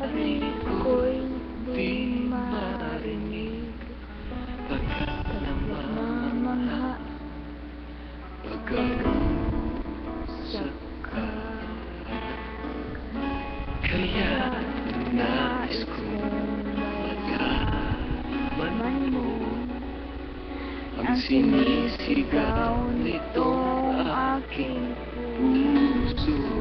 sabi ko'y di marinig Pagkat namamangha Pagkat sa ka Kaya nais kong Magkaman mo Ang sinisigaw nitong aking puso.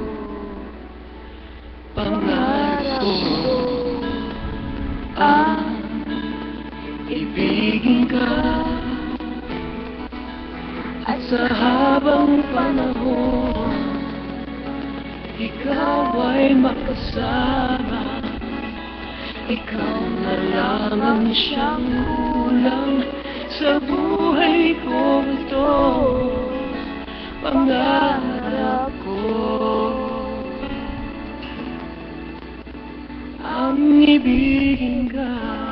sa habang panahon Ikaw ay makasama. Ikaw na lang ang siyang kulang Sa buhay ko ito Pangarap ko. Ang ibigin ka.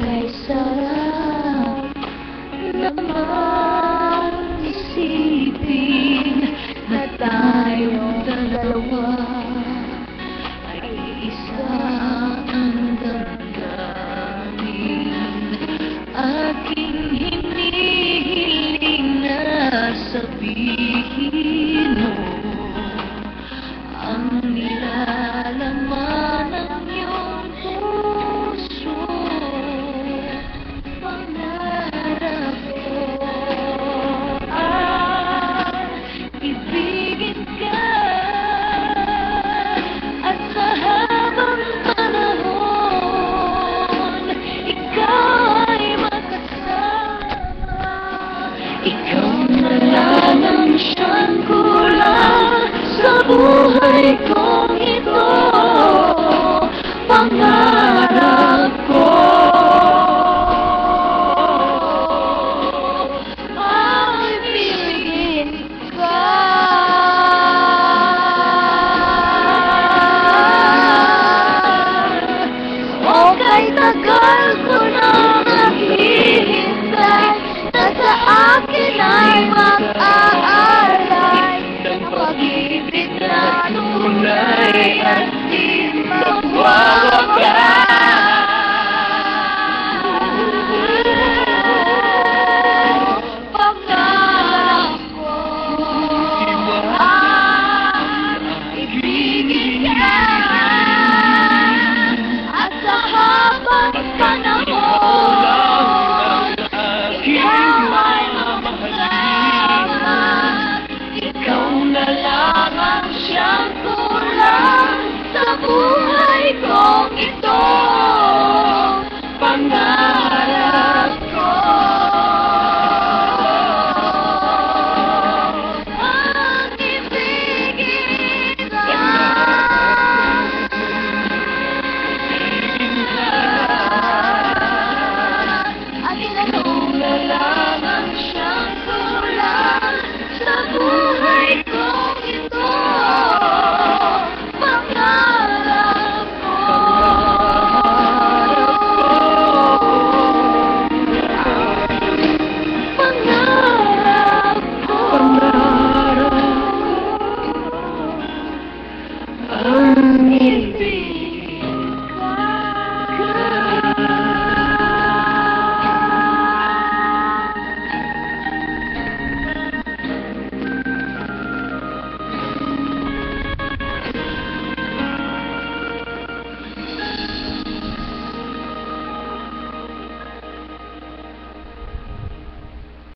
Kay sarap naman isipin na tayong dalawa. It goes. me conquistou.